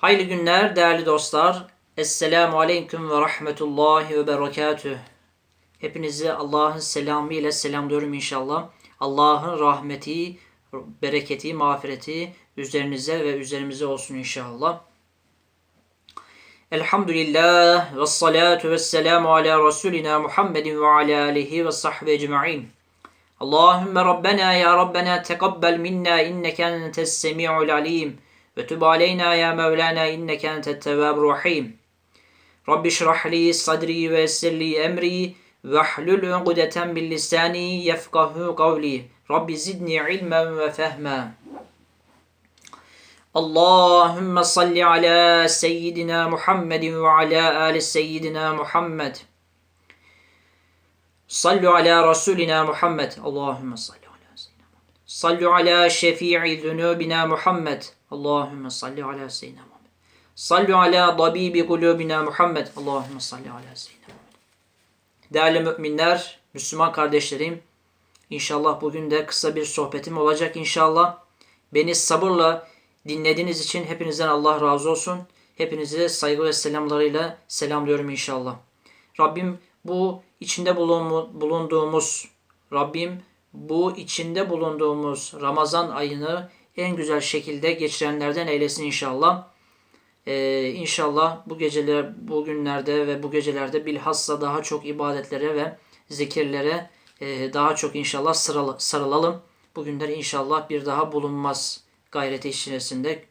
Hayırlı günler değerli dostlar. Esselamu Aleyküm ve Rahmetullahi ve Berekatüh. Hepinizi Allah'ın selamı ile selamlıyorum inşallah. Allah'ın rahmeti, bereketi, mağfireti üzerinize ve üzerimize olsun inşallah. Elhamdülillah ve salatu ve selamu ala Resulina Muhammedin ve ala alihi ve sahbihi ecma'in. Allahümme Rabbena ya Rabbena tekabbel minna inneke entes semi'ul alim ve tub aleyna ya Mevlana inneke entet tevvabur rahim. Rabbi şrah li sadri ve yessir li emri ve hlul ugdeten bil lisani yefkahu kavli. Rabbi zidni ilmen ve fehmen. Allahümme salli ala seyyidina Muhammedin ve ala ali seyyidina Muhammed. Sallu ala Resulina Muhammed. Allahümme salli ala seyyidina Muhammed. Allahümme salli ala seyyidina Muhammed. Sallu ala tabibi kulubina Muhammed. Allahümme salli ala seyyidina Muhammed. Değerli müminler, Müslüman kardeşlerim, İnşallah bugün de kısa bir sohbetim olacak inşallah. Beni sabırla dinlediğiniz için hepinizden Allah razı olsun. Hepinizi saygı ve selamlarıyla selamlıyorum inşallah. Rabbim bu içinde bulunduğumuz Rabbim bu içinde bulunduğumuz Ramazan ayını en güzel şekilde geçirenlerden eylesin inşallah. Ee, inşallah bu geceler, bu günlerde ve bu gecelerde bilhassa daha çok ibadetlere ve zikirlere e, daha çok inşallah sıralı, sarılalım. Bugünler inşallah bir daha bulunmaz gayreti içerisinde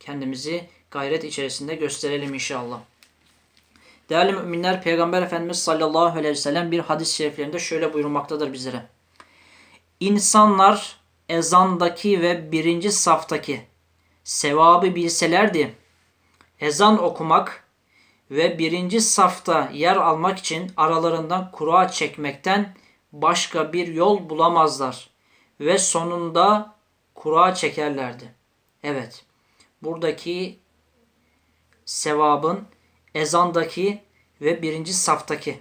kendimizi gayret içerisinde gösterelim inşallah. Değerli müminler Peygamber Efendimiz sallallahu aleyhi ve sellem bir hadis-i şeriflerinde şöyle buyurmaktadır bizlere. İnsanlar ezandaki ve birinci saftaki sevabı bilselerdi ezan okumak ve birinci safta yer almak için aralarından kura çekmekten başka bir yol bulamazlar ve sonunda kura çekerlerdi. Evet, buradaki sevabın ezandaki ve birinci saftaki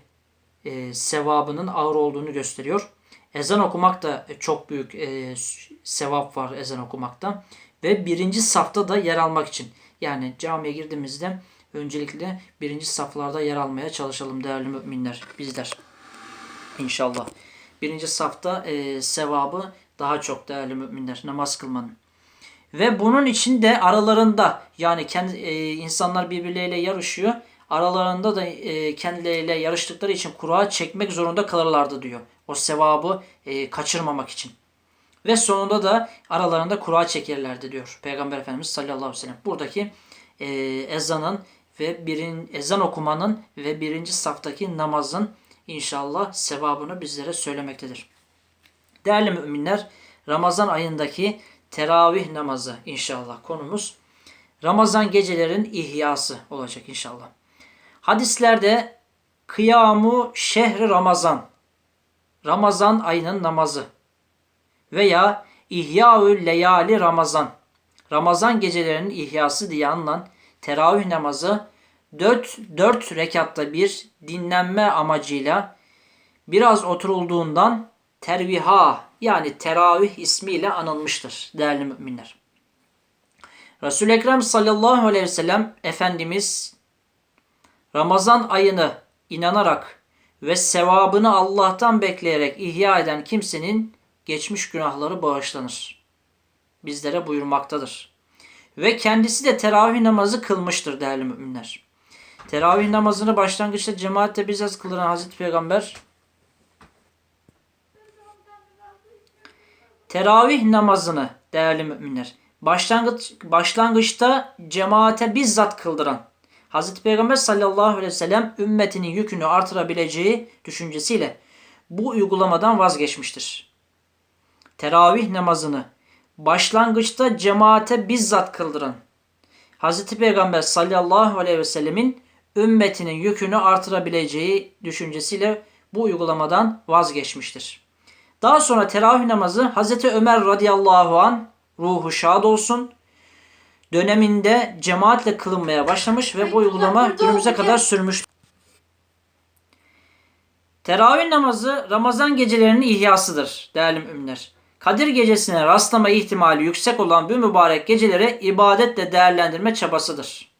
e, sevabının ağır olduğunu gösteriyor. Ezan okumak da çok büyük e, sevap var ezan okumakta. Ve birinci safta da yer almak için. Yani camiye girdiğimizde öncelikle birinci saflarda yer almaya çalışalım değerli müminler, bizler. İnşallah. Birinci safta e, sevabı daha çok değerli müminler namaz kılmanın. Ve bunun için de aralarında yani kendi e, insanlar birbirleriyle yarışıyor. Aralarında da e, kendileriyle yarıştıkları için kura çekmek zorunda kalırlardı diyor. O sevabı e, kaçırmamak için. Ve sonunda da aralarında kura çekerlerdi diyor Peygamber Efendimiz sallallahu aleyhi ve sellem. Buradaki e, ezanın ve birin ezan okumanın ve birinci saftaki namazın inşallah sevabını bizlere söylemektedir. Değerli müminler Ramazan ayındaki teravih namazı inşallah konumuz. Ramazan gecelerin ihyası olacak inşallah. Hadislerde kıyamu şehri Ramazan, Ramazan ayının namazı veya İhyaül Leyali Ramazan, Ramazan gecelerinin ihyası diye anılan teravih namazı 4, 4 rekatta bir dinlenme amacıyla biraz oturulduğundan terviha yani teravih ismiyle anılmıştır değerli müminler. Resul-i Ekrem sallallahu aleyhi ve sellem Efendimiz Ramazan ayını inanarak ve sevabını Allah'tan bekleyerek ihya eden kimsenin geçmiş günahları bağışlanır. Bizlere buyurmaktadır. Ve kendisi de teravih namazı kılmıştır değerli müminler. Teravih namazını başlangıçta cemaatte bizzat kıldıran Hazreti Peygamber Teravih namazını değerli müminler başlangıç, başlangıçta cemaate bizzat kıldıran Hazreti Peygamber sallallahu aleyhi ve sellem ümmetinin yükünü artırabileceği düşüncesiyle bu uygulamadan vazgeçmiştir. Teravih namazını başlangıçta cemaate bizzat kıldıran Hazreti Peygamber sallallahu aleyhi ve sellemin ümmetinin yükünü artırabileceği düşüncesiyle bu uygulamadan vazgeçmiştir. Daha sonra teravih namazı Hazreti Ömer radıyallahu an ruhu şad olsun döneminde cemaatle kılınmaya başlamış ve bu uygulama günümüze kadar sürmüş. Teravih namazı Ramazan gecelerinin ihyasıdır değerli müminler. Kadir gecesine rastlama ihtimali yüksek olan bu mübarek geceleri ibadetle değerlendirme çabasıdır.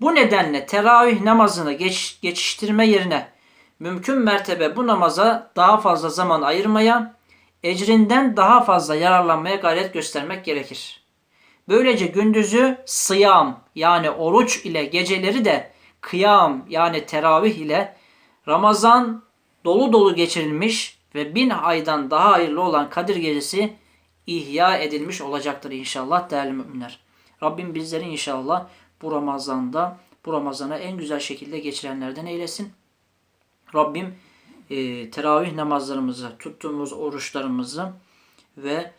Bu nedenle teravih namazını geç, geçiştirme yerine mümkün mertebe bu namaza daha fazla zaman ayırmaya, ecrinden daha fazla yararlanmaya gayret göstermek gerekir. Böylece gündüzü sıyam yani oruç ile geceleri de kıyam yani teravih ile Ramazan dolu dolu geçirilmiş ve bin aydan daha hayırlı olan Kadir Gecesi ihya edilmiş olacaktır inşallah değerli müminler. Rabbim bizleri inşallah bu Ramazan'da bu Ramazan'ı en güzel şekilde geçirenlerden eylesin. Rabbim e, teravih namazlarımızı, tuttuğumuz oruçlarımızı ve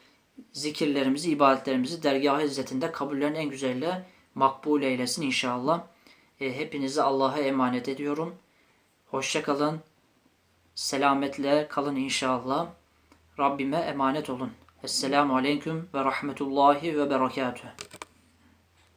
zikirlerimizi, ibadetlerimizi dergah-ı izzetinde kabullerin en güzeliyle makbul eylesin inşallah. E, hepinizi Allah'a emanet ediyorum. Hoşça kalın. Selametle kalın inşallah. Rabbime emanet olun. Esselamu Aleyküm ve Rahmetullahi ve Berekatuhu.